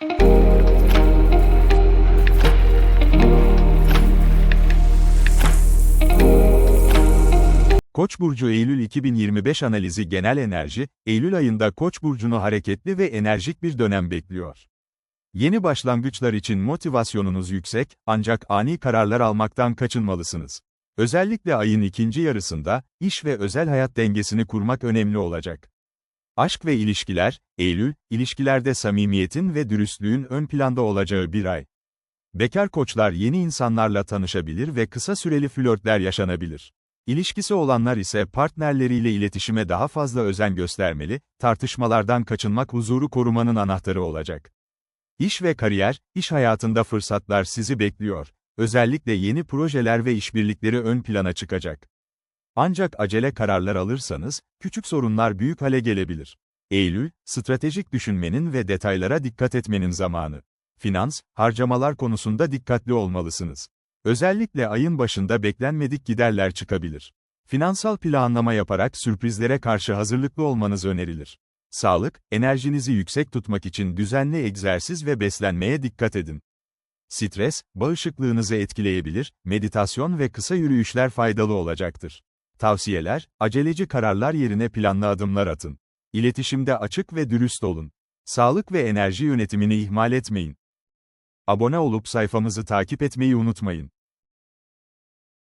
Koç burcu Eylül 2025 analizi genel enerji, Eylül ayında Koç burcunu hareketli ve enerjik bir dönem bekliyor. Yeni başlangıçlar için motivasyonunuz yüksek, ancak ani kararlar almaktan kaçınmalısınız. Özellikle ayın ikinci yarısında, iş ve özel hayat dengesini kurmak önemli olacak. Aşk ve ilişkiler, Eylül, ilişkilerde samimiyetin ve dürüstlüğün ön planda olacağı bir ay. Bekar koçlar yeni insanlarla tanışabilir ve kısa süreli flörtler yaşanabilir. İlişkisi olanlar ise partnerleriyle iletişime daha fazla özen göstermeli, tartışmalardan kaçınmak huzuru korumanın anahtarı olacak. İş ve kariyer, iş hayatında fırsatlar sizi bekliyor. Özellikle yeni projeler ve işbirlikleri ön plana çıkacak. Ancak acele kararlar alırsanız, küçük sorunlar büyük hale gelebilir. Eylül, stratejik düşünmenin ve detaylara dikkat etmenin zamanı. Finans, harcamalar konusunda dikkatli olmalısınız. Özellikle ayın başında beklenmedik giderler çıkabilir. Finansal planlama yaparak sürprizlere karşı hazırlıklı olmanız önerilir. Sağlık, enerjinizi yüksek tutmak için düzenli egzersiz ve beslenmeye dikkat edin. Stres, bağışıklığınızı etkileyebilir, meditasyon ve kısa yürüyüşler faydalı olacaktır. Tavsiyeler, aceleci kararlar yerine planlı adımlar atın. İletişimde açık ve dürüst olun. Sağlık ve enerji yönetimini ihmal etmeyin. Abone olup sayfamızı takip etmeyi unutmayın.